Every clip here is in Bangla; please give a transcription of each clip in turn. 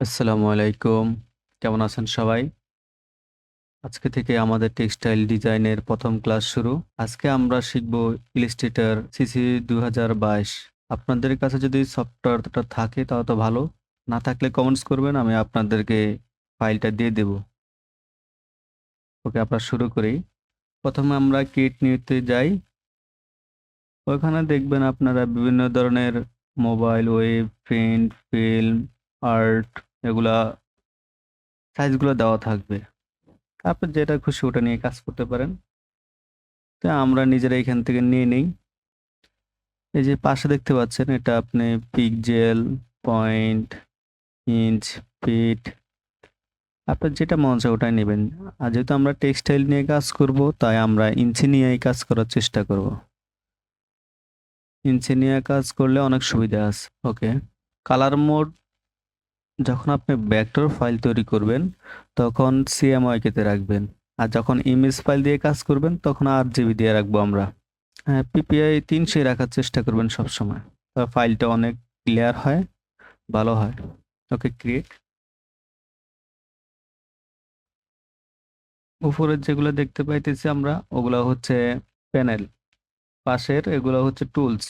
আসসালামু আলাইকুম। কেমন আছেন সবাই? আজকে থেকে আমাদের টেক্সটাইল ডিজাইনের প্রথম ক্লাস শুরু। আজকে আমরা শিখব ইলাস্ট্রেটর সিসি ২০২২। আপনাদের কাছে যদি সফটওয়্যারটা থাকে তাহলে তো ভালো। না থাকলে কমেন্টস করবেন, আমি আপনাদেরকে ফাইলটা দিয়ে দেব। ওকে আমরা শুরু করি। প্রথমে আমরা কিট নিউতে যাই। ওখানে দেখবেন আপনারা বিভিন্ন ধরনের mobile, web, print, film, art এগুলা সাইজগুলো দেওয়া থাকবে। আপনার যেটা খুশি ওটা নিয়ে কাজ করতে পারেন। তো আমরা নিজেরা এখান থেকে নিয়ে নেই। এই যে পাশে দেখতে পাচ্ছেন এটা আপনি পিক্সেল, পয়েন্ট, ইঞ্চ, ফিট আপনার যেটা মন চায় ওটাই নেবেন। আর যেহেতু আমরা টেক্সটাইল নিয়ে কাজ করব তাই আমরা ইঞ্চি নিয়েই কাজ করার চেষ্টা করব। ইঞ্চি নিয়ে কাজ করলে অনেক সুবিধা আছে। ওকে। কালার মোড যখন আপনি ভেক্টর ফাইল তৈরি করবেন তখন CMYK তে রাখবেন। আর যখন ইমেজ ফাইল দিয়ে কাজ করবেন তখন আর জিবি দিয়ে রাখব আমরা। হ্যাঁ, PPI ৩০০ রাখার চেষ্টা করবেন সবসময়। ফাইলটা অনেক ক্লিয়ার হয়, ভালো হয়। Okay create. উপরে যেগুলো দেখতে পাইতেছি আমরা ওগুলো হচ্ছে প্যানেল। পাশের এগুলো হচ্ছে টুলস।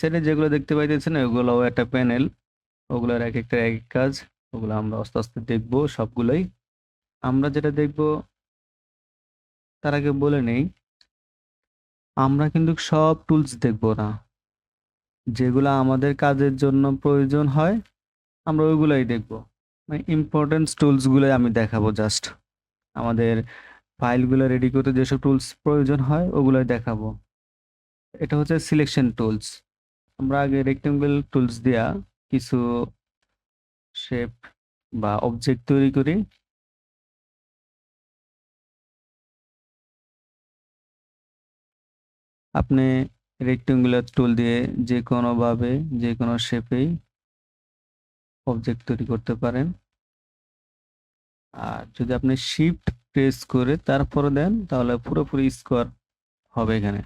সাইডে যেগুলো দেখতে পাইতেছেন ওগুলোও একটা প্যানেল। ওগুলার একেকটা এক কাজ। ওগুলো আমরা আস্তে, আস্তে দেখব সবগুলোই। আমরা যেটা দেখব তার আগে বলে নেই আমরা কিন্তু সব টুলস দেখব না। যেগুলা আমাদের কাজের জন্য প্রয়োজন হয় আমরা ওইগুলাই দেখব। মানে ইম্পোর্টেন্স টুলস গুলাই আমি দেখাবো জাস্ট। আমাদের ফাইলগুলো রেডি করতে যেসব টুলস প্রয়োজন হয় ওগুলোই দেখাবো। এটা হচ্ছে সিলেকশন টুলস। আমরা আগে রেক্টেঙ্গল টুলস দিয়া কিছু শেপ বা অবজেক্ট তৈরি করি। আপনি রেক্টেঙ্গুলার টুল দিয়ে যেকোনোভাবে, যেকোনো শেপেই অবজেক্ট তৈরি করতে পারেন। আর যদি আপনি শিফট প্রেস করে তারপরে দেন, তাহলে পুরোপুরি স্কোয়ার হবে এখানে।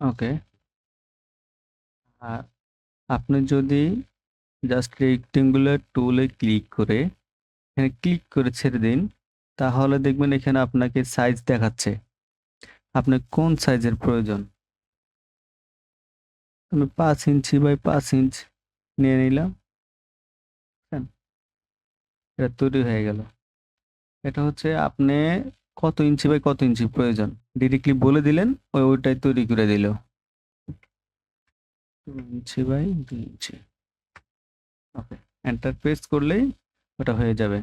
ওকে। আর আপনি যদি জাস্ট রেক্টেঙ্গুলার টুলে ক্লিক করে, এখানে ক্লিক করে ছেড়ে দিন, তাহলে দেখবেন এখানে আপনাকে সাইজ দেখাচ্ছে। আপনার কোন সাইজের প্রয়োজন? আমি পাঁচ ইঞ্চি বাই পাঁচ ইঞ্চ নিয়ে নিলাম। হ্যাঁ। এটা তৈরি হয়ে গেল। এটা হচ্ছে আপনি কত ইঞ্চি বাই কত ইঞ্চি প্রয়োজন। ডিরেক্টলি বলে দিলেন ওই ওইটাই তৈরি করে দিল। ২ inch by ২ inch. Okay. Enter press করলেই ওটা হয়ে যাবে।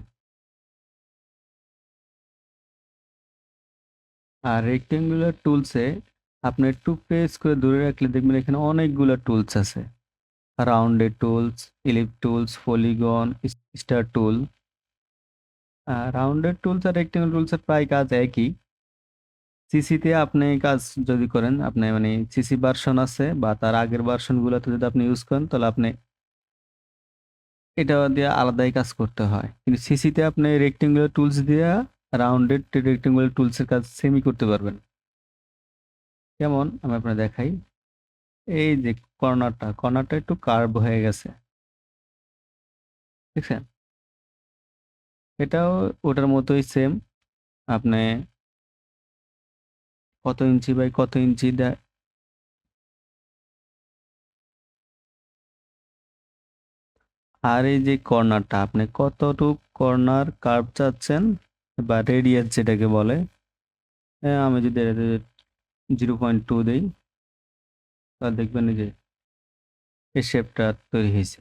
আর রেক্টেঙ্গুলার টুলসে আপনি একটু প্রেস করে ধরে রাখলে দেখবেন এখানে অনেকগুলা টুলস আছে। Rounded tools, ellipse tools, polygon, star tool. Rounded tools আর রেক্টেঙ্গল টুলসের প্রায় কাজ একই। সিসিতে আপনি কাজ যদি করেন আপনি মানে সিসি ভার্সন আছে বা তার আগের ভার্সনগুলোতে যদি আপনি ইউজ করেন তাহলে আপনি এটা দিয়ে আলাদাই কাজ করতে হয়। কিন্তু সিসিতে আপনি রেক্টেঙ্গুলার টুলস দিয়ে রাউন্ডেড রেক্টেঙ্গুলার টুলসের কাজ সেমই করতে পারবেন। যেমন আমি আপনার দেখাই। এই যে কর্নারটা, কর্নারটা একটু কার্ভ হয়ে গেছে। দেখছেন? এটাও ওটার মতোই সেম। আপনি কত ইঞ্চি বাই কত ইঞ্চি দে আর এই যে কর্নারটা, আপনি কতটুক কর্নার কার্ভ চাচ্ছেন বা রেডিয়াস যেটাকে বলে। আমি যদি জিরো পয়েন্ট টু দিই, তাহলে দেখবেন যে, এই শেপটা তৈরি হইছে।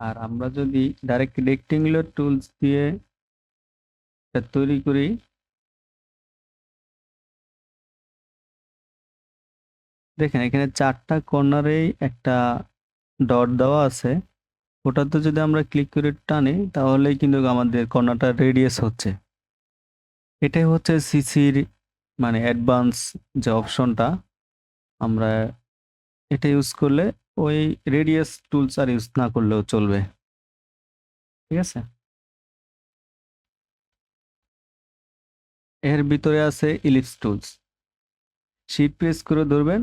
আর আমরা যদি ডাইরেক্ট রেক্টেঙ্গুলার টুলস দিয়ে তৈরি করি, দেখেন এখানে ৪ টা কর্নারেই একটা ডট দেওয়া আছে। ওটাতে যদি আমরা ক্লিক করে টানি, তাহলেই কিন্তু আমাদের কর্নারটার রেডিয়াস হচ্ছে। এটাই হচ্ছে সিসির মানে অ্যাডভান্স যে অপশনটা আমরা এটা ইউজ করলে ওই রেডিয়াস টুলস আর ইউজ না করলেও চলবে। ঠিক আছে? এর ভিতরে আছে ইলিপস টুলস শিপ প্রেস করে ধরবেন,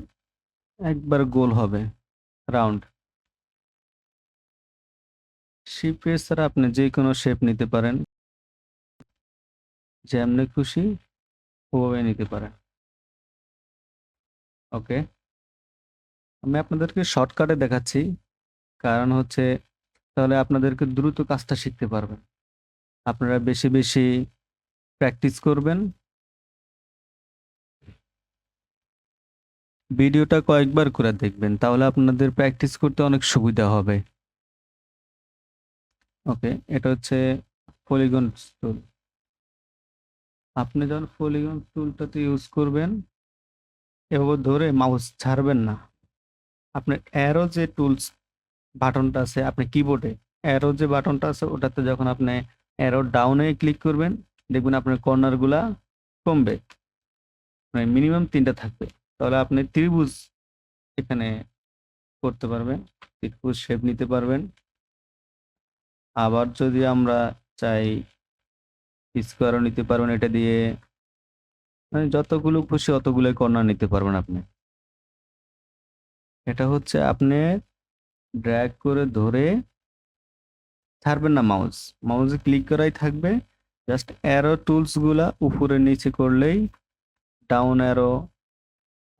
একবার গোল হবে রাউন্ড শিপ প্রেস ছাড়া আপনি যে কোনো শেপ নিতে পারেন। যেমনি খুশি, ওভাবে নিতে পারেন। ওকে আমি আপনাদেরকে শর্টকাটে দেখাচ্ছি। কারণ হচ্ছে, তাহলে আপনাদেরকে দ্রুত কাজটা শিখতে পারবেন। আপনারা বেশি বেশি প্র্যাকটিস করবেন। ভিডিওটা কয়েকবার করে দেখবেন, তাহলে আপনাদের প্র্যাকটিস করতে অনেক সুবিধা হবে। ওকে, এটা হচ্ছে পলিগন টুল আপনি যখন পলিগন টুলটাতে ইউজ করবেন, এভাবে ধরে মাউস ছাড়বেন না। আপনার অ্যারো যে টুলস বাটনটা আছে, আপনি কিবোর্ডে অ্যারো যে বাটনটা আছে, ওটাতে যখন আপনি অ্যারো ডাউনে ক্লিক করবেন, দেখবেন আপনার কর্নারগুলা কমবে। মানে মিনিমাম তিনটা থাকবে। তাহলে আপনি ত্রিভুজ এখানে করতে পারবেন, ত্রিভুজ শেপ নিতে পারবেন। আবার যদি আমরা চাই স্কোয়ারও নিতে পারবেন এটা দিয়ে। মানে যতগুলো খুশি অতগুলো কর্নার নিতে পারবেন আপনি। এটা হচ্ছে আপনি ড্র্যাগ করে ধরে ছাড়বেন না মাউস মাউসে ক্লিক করাই থাকবে। জাস্ট অ্যারো টুলসগুলা উপরে নিচে করলেই ডাউন অ্যারো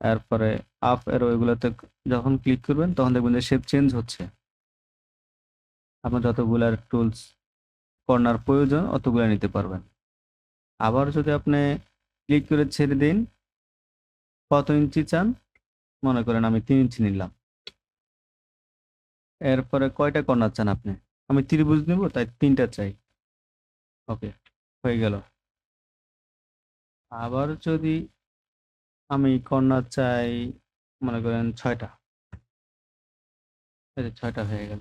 তারপরে আপ অ্যারো এগুলোতে যখন ক্লিক করবেন তখন দেখবেন যে শেপ চেঞ্জ হচ্ছে। আপনার যতগুলার টুলস কর্নার প্রয়োজন অতগুলো নিতে পারবেন। আবার যদি আপনি ক্লিক করে ছেড়ে দিন, কত ইঞ্চি চান? মনে করেন আমি তিন ইঞ্চি নিলাম। এরপরে কয়টা কর্নার চান আপনি? আমি ত্রিভুজ নেব, তাই তিনটা চাই। ওকে, হয়ে গেল। আবার যদি আমি কর্নার চাই, মনে করেন ছয়টা। ছয়টা হয়ে গেল।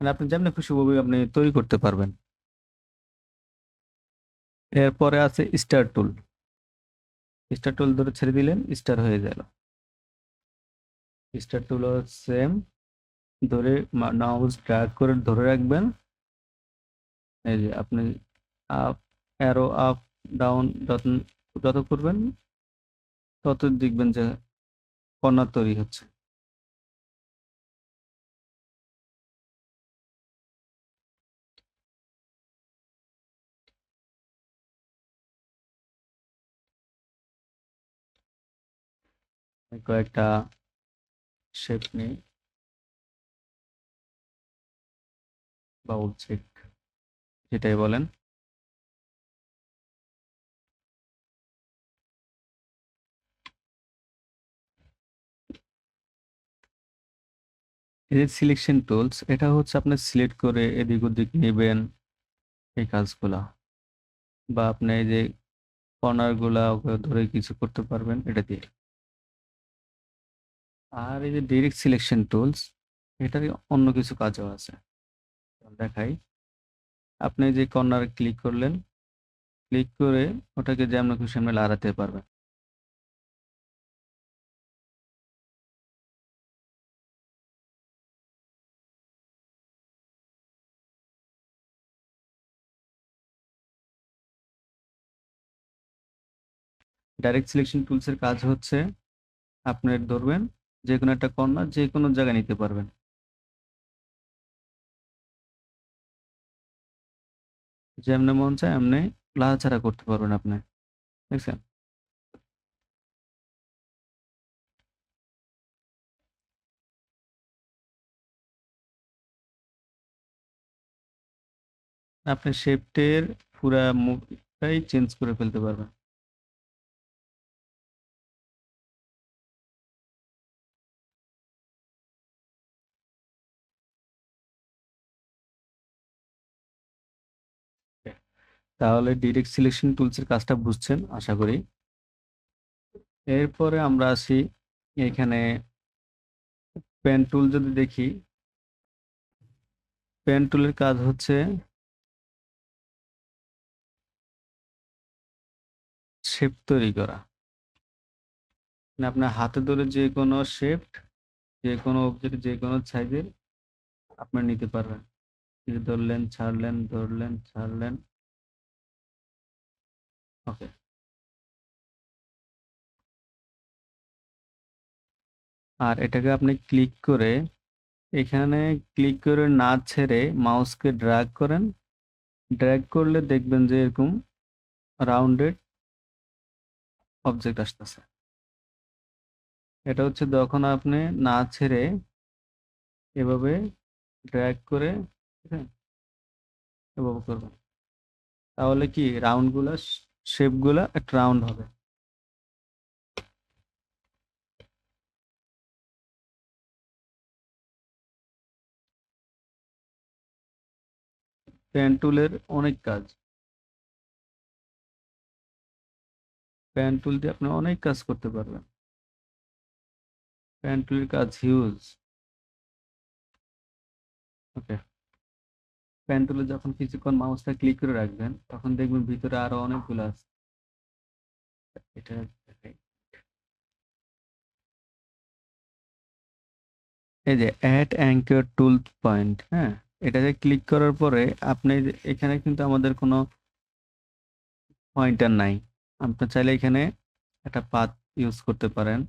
মানে আপনি যেমন খুশি ভাবে আপনি তৈরি করতে পারবেন। এরপরে আছে স্টার টুল। স্টার টুল ধরে ছেড়ে দিলেন, স্টার হয়ে গেল। স্টার টুল সেম ধরে মাউস ড্র্যাগ করে ধরে রাখবেন। এই যে আপনি আপ অ্যারো আপ ডাউন যত যত করবেন, তত দেখবেন যে কর্নার তৈরি হচ্ছে। কয়েকটা শেপ নেই। বাউল চেক যেটাই বলেন। যে সিলেকশন টুলস এটা হচ্ছে আপনি সিলেক্ট করে এদিক ওদিক নেবেন এই কাজগুলা। বা আপনি এই যে কর্নারগুলা ওকে ধরে কিছু করতে পারবেন এটা দিয়ে। আর এই যে ডিরেক্ট সিলেকশন টুলস এটার অন্য কিছু কাজও আছে। দেখাই। আপনি যে কর্নার ক্লিক করলেন ক্লিক করে ওটাকে যেমন খুশি আমরা লাড়াতে পারবেন। ডাইরেক্ট সিলেকশন টুলসের কাজ হচ্ছে, আপনার ধরবেন যে কোনো একটা কর্নার যে কোনো জায়গায় নিতে পারবেন। যেমনে মন চায় এমনি লাড়াচাড়া করতে পারবেন আপনি। দেখছেন? আপনি শেপটের পুরা মুখটাই চেঞ্জ করে ফেলতে পারবেন। তাহলে ডিরেক্ট সিলেকশন টুলসের কাজটা বুঝছেন, আশা করি। এরপরে আমরা আসি এখানে পেন টুল যদি দেখি পেন টুলের কাজ হচ্ছে শেপ তৈরি করা। মানে আপনার হাতে ধরে যে কোনো শেপ যে কোনো অবজেক্ট যে কোনো সাইজের আপনি নিতে পারবেন। ধরলেন, ছাড়লেন ধরলেন, ছাড়লেন। ওকে আর এটাকে আপনি ক্লিক করে এখানে ক্লিক করে না ছেড়ে মাউসকে ড্র্যাগ করেন। ড্র্যাগ করলে দেখবেন যে এরকম রাউন্ডেড অবজেক্ট আসতেছে। এটা হচ্ছে যখন আপনি না ছেড়ে এভাবে ড্র্যাগ করে ঠিক এভাবে করবেন। তাহলে কি রাউন্ডগুলা শেপগুলা একটা রাউন্ড হবে। পেন টুলের অনেক কাজ। পেন টুল দিয়ে আপনি অনেক কাজ করতে পারবেন। পেন টুলের কাজ হিউজ ওকে পেন টুলে যখন কিছুক্ষণ মাউসটা ক্লিক করে রাখবেন, তখন দেখবেন ভিতরে আরও অনেকগুলো আছে। এটা এই যে অ্যাড অ্যাঙ্কর টুল পয়েন্ট হ্যাঁ? এটাতে ক্লিক করার পরে আপনি এখানে কিন্তু আমাদের কোনো পয়েন্টার নাই। আপনি চাইলে এখানে একটা পাথ ইউজ করতে পারেন।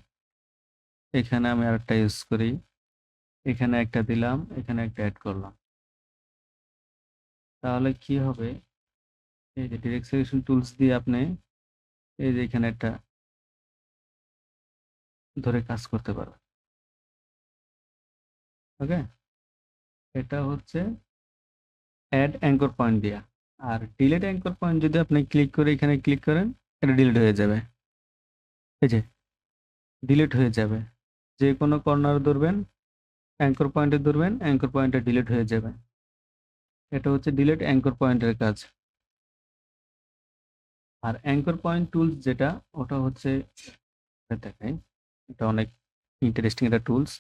এখানে আমি আরেকটা ইউজ করি। এখানে একটা দিলাম, এখানে একটা অ্যাড করলাম। তাহলে কি হবে? এই যে ডিরেক্ট সিলেকশন টুলস দিয়ে আপনি এই যে এখানে একটা ধরে কাজ করতে পারবেন। ওকে এটা হচ্ছে অ্যাড অ্যাঙ্কর পয়েন্ট দিয়া। আর ডিলেট অ্যাঙ্কর পয়েন্ট যদি আপনি ক্লিক করে এখানে ক্লিক করেন, এটা ডিলিট হয়ে যাবে। এই যে ডিলিট হয়ে যাবে। যে কোনো কর্নার ধরবেন অ্যাঙ্কর পয়েন্টে ধরবেন অ্যাঙ্কর পয়েন্টে ডিলিট হয়ে যাবে। এটা হচ্ছে ডিলিট অ্যাঙ্কর পয়েন্টের কাজ। আর অ্যাঙ্কর পয়েন্ট টুলস যেটা, ওটা হচ্ছে, এটা দেখাই, এটা অনেক ইন্টারেস্টিং একটা টুলস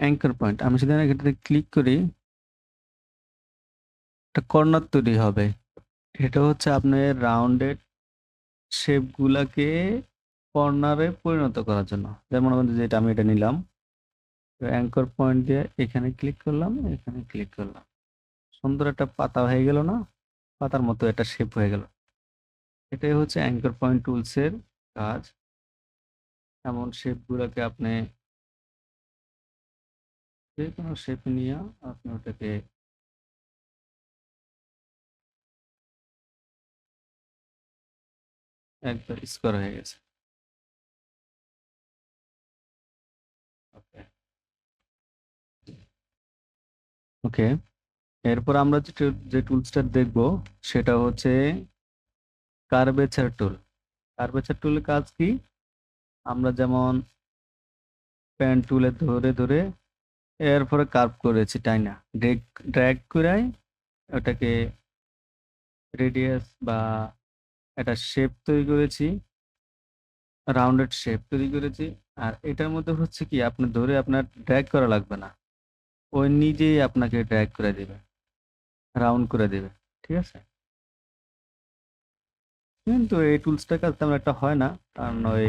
অ্যাঙ্কর পয়েন্ট আমি যদি এটাতে ক্লিক করি, একটা কর্নার তৈরি হবে। এটা হচ্ছে আপনার রাউন্ডেড শেপগুলাকে কর্নারে পরিণত করার জন্য। যেমন আমাদের যেটা, আমি এটা নিলাম। অ্যাঙ্কর পয়েন্ট দিয়ে এখানে ক্লিক করলাম, এখানে ক্লিক করলাম। সুন্দর একটা পাতা হয়ে গেল না? পাতার মতো একটা শেপ হয়ে গেল। এটাই হচ্ছে অ্যাঙ্কর পয়েন্ট টুলসের কাজ। এমন শেপগুলোকে আপনি যে কোনো শেপ নিয়ে আপনি ওটাকে একবার স্কোয়ার হয়ে গেছে। ওকে, এরপর আমরা যে যে টুলসটা দেখব, সেটা হচ্ছে কার্ভেচার টুল কার্ভেচার টুলের কাজ কি? আমরা যেমন পেন টুলে ধরে ধরে এরপরে কার্ভ করেছি, তাই না? ড্রেগ ড্র্যাগ করাই ওটাকে রেডিয়াস বা একটা শেপ তৈরি করেছি রাউন্ডেড শেপ তৈরি করেছি। আর এটার মধ্যে হচ্ছে কি? আপনি ধরে আপনার ড্র্যাগ করা লাগবে না। ওই নিজেই আপনাকে ড্র্যাগ করে দেবে রাউন্ড করে দেবে, ঠিক আছে? কিন্তু এই টুলসটার কাজ তেমন একটা হয় না, কারণ ওই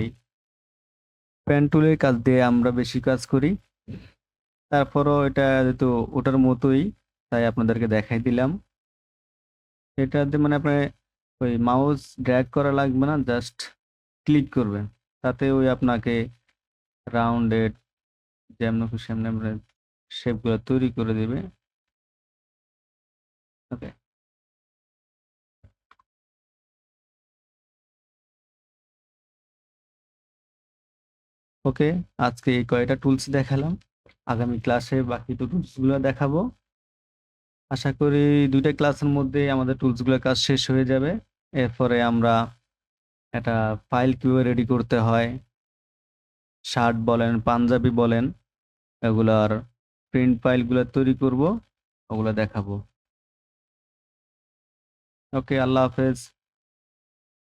পেন টুলের কাজ দিয়ে আমরা বেশি কাজ করি। তারপরও এটা যেহেতু ওটার মতোই, তাই আপনাদেরকে দেখাই দিলাম। এটাতে মানে আপনার ওই মাউস ড্র্যাগ করা লাগবে না জাস্ট ক্লিক করবেন। তাতে ওই আপনাকে রাউন্ডেড যেমন খুশি আমরা শেপগুলো তৈরি করে দেবে। ওকে। ওকে, আজকে এই কয়টা টুলস দেখালাম। আগামী ক্লাসে বাকি তো টুলসগুলো দেখাবো। আশা করি দুইটা ক্লাসের মধ্যে আমাদের টুলসগুলোর কাজ শেষ হয়ে যাবে। এরপরে আমরা একটা ফাইল কীভাবে রেডি করতে হয়, শার্ট বলেন, পাঞ্জাবি বলেন, এগুলার প্রিন্ট ফাইলগুলো তৈরি করব ওগুলো দেখাবো। ওকে আল্লাহ হাফেজ।